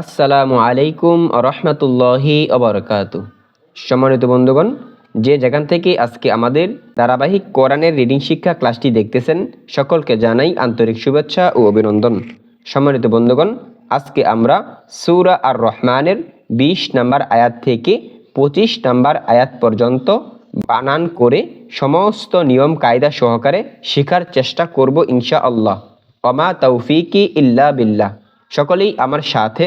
আসসালামু আলাইকুম রহমতুল্লাহি অবরকাত সম্মানিত বন্ধুগণ, যে যেখান থেকে আজকে আমাদের ধারাবাহিক কোরআনের রিডিং শিক্ষা ক্লাসটি দেখতেছেন, সকলকে জানাই আন্তরিক শুভেচ্ছা ও অভিনন্দন। সম্মানিত বন্ধুগণ, আজকে আমরা সুরা আর রহমানের বিশ নাম্বার আয়াত থেকে পঁচিশ নাম্বার আয়াত পর্যন্ত বানান করে সমস্ত নিয়ম কায়দা সহকারে শেখার চেষ্টা করব ইনশা আল্লাহ অমা তৌফিকি ইল্লা বিল্লাহ। সকলেই আমার সাথে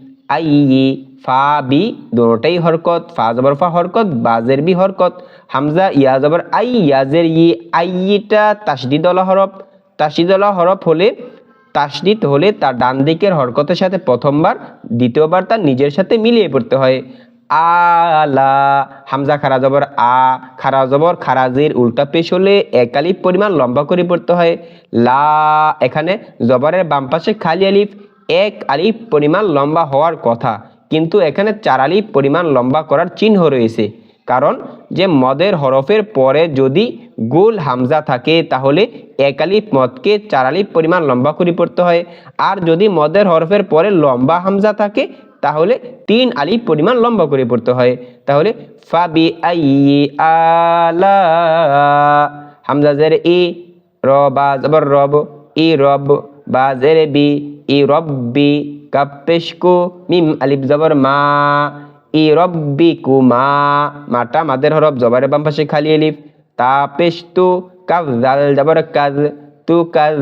আই ই ফা, বি দুটোটাই হরকত, ফা জবর ফা হরকত, বা জের, বি হরকত। হামজা, ইয়া জবর আই, ইয়া জের, ই। আইটা তাসদিদলা হরফ। তাসদিদ তাসদিদলা হরফ হলে, তাসদিদ হলে তার ডান দিকের হরকতের সাথে প্রথমবার, দ্বিতীয়বার তার নিজের সাথে মিলিয়ে পড়তে হয়। আলা হামজা, খারা জবর, আ। খারা জবর খারাজের উল্টা পেশ হলে এক আলিফ পরিমাণ লম্বা করে পড়তে হয়। লা, এখানে জবরের বাম পাশে খালি আলিফ এক আলিফ পরিমাণ লম্বা হওয়ার কথা। কিন্তু এখানে চার আলিফ পরিমাণ লম্বা করার চিহ্ন রয়েছে। কারণ যে মদের হরফের পরে যদি গোল হামজা থাকে, তাহলে এক আলিফ মদকে চার আলিফ পরিমাণ লম্বা করে পড়তে হয়। আর যদি মদের হরফের পরে লম্বা হামজা থাকে, তাহলে তিন আলিফ পরিমাণ লম্বা করে পড়তে হয়। তাহলে ফাবি আই আলা হামজা জের ই, র বা জবর রব, ই রব বা জের বি ই রব্বি কাপেশকু মিম আলিফ জবর মা, ই রব্বি কুমা মাটা মাদের হরফ জবরের বাম পাশে খালি আলিফ তা পেশতু কাজ জাল জবর কাজ, তু কাজ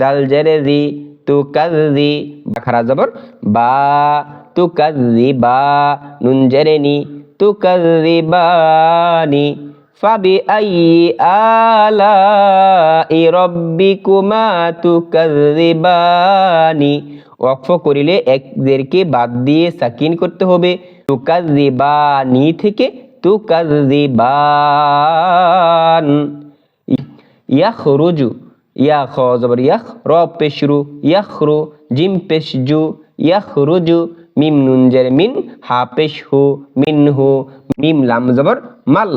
জাল জেরে জি, তু কাজ জি খারা জবর বা, তু কাজ জি বা, নুন জেরে নি, তু কাজ বানি ফাবি আই আলা ই রব্বিকুমা তুকাযিবানি ওয়াকফ করিলে একদেরকে বাদ দিয়ে সাকিন করতে হবে। তুকাযিবানি থেকে তুকাযিবান ইয়াখরুজু ইয়া খ জবর ইয়াখ র পেশরু ইয়াখরু জিম পেশজু ইয়াখরুজু মিম নুন জের মিন হা পেশ হু মিন হু মিম লাম জবর মাল।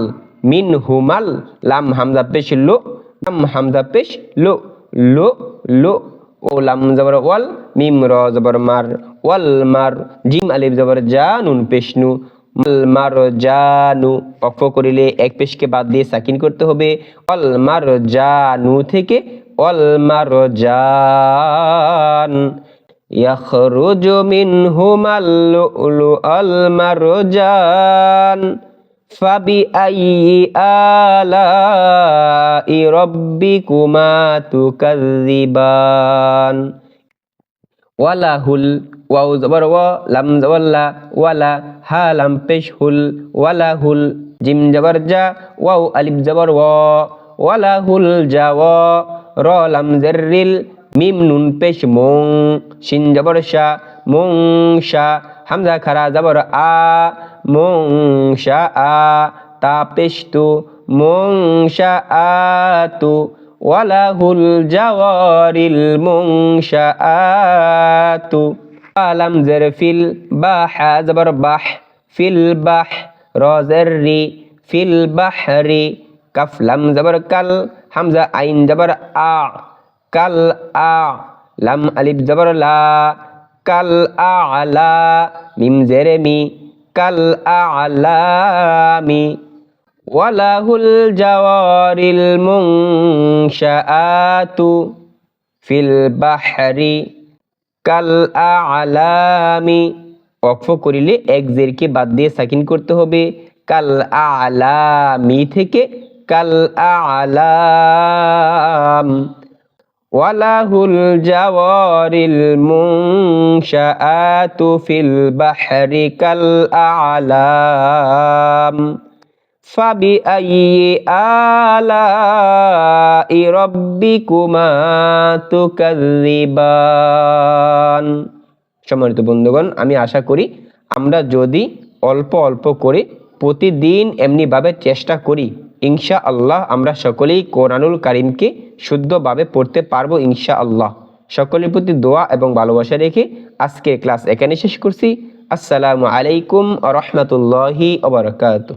মিন হুমাল লাম হামজা পেশ লো লাম হামজা পেশ লো লো লো ও লাম জবর ওয়াল মিম র জবর মার ওয়াল মার জিম আলিফ জবর জা নুন পেশ নু মাল মার জানু অক্ষ করিলে এক পেশকে বাদ দিয়ে সাকিন করতে হবে অল মার জানু থেকে অল মার জান يخرج منهما اللؤلؤ المرجان فبأي آلاء ربكما تكذبان ওয়ালাহুল ওয়াও জবর ওয়া লাম জবর লা ওয়ালা হা লাম পেশ হুল ওয়ালাহুল জিম জবর জা ওয়াও আলিফ জবর ওয়া ওয়ালাহুল জা ওয়া র লাম জেরিল মিম নুন পেশ মং, শিন জবর শা, মং শা, হামজা খারা জবর আ, মং শা আ, তা পেশ তু, মং শা আ তু, ওয়ালাহুল জাওয়ারিল মোং শা আ তু। আলাম জের ফিল বা হা জবর বাহ, ফিল বাহ, র জের রি, ফিল বাহরি কাফ লাম জবর কাল, হামজা আইন জবর আ। কাল আ, লাম আলিফ জবর লা, কাল আলা মিম জেরে মি, কাল আলামি ওয়ালাহুল জাওয়ারিল মুনশাআতু ফিল বাহরি, কাল আলামি অক্ফ করিলে এক জেরকে বাদ দিয়ে সাকিন করতে হবে। কাল আলামি থেকে কাল আলাম ওয়ালাহুল জাওয়ারিল মুনশাআতু ফিল বাহরি কাল আলাম। ফাবিআইয়ি আলাই রাব্বিকুমা তুকাযযিবান। সম্মানিত বন্ধুগণ, আমি আশা করি আমরা যদি অল্প অল্প করে প্রতিদিন এমনিভাবে চেষ্টা করি ইনশা আল্লাহ আমরা সকলেই কোরআনুল কারিমকে শুদ্ধভাবে পড়তে পারব ইনশা আল্লাহ সকলের প্রতি দোয়া এবং ভালোবাসা রেখে আজকে ক্লাস এখানে শেষ করছি। আসসালামু আলাইকুম রহমতুল্লাহি আবরকাত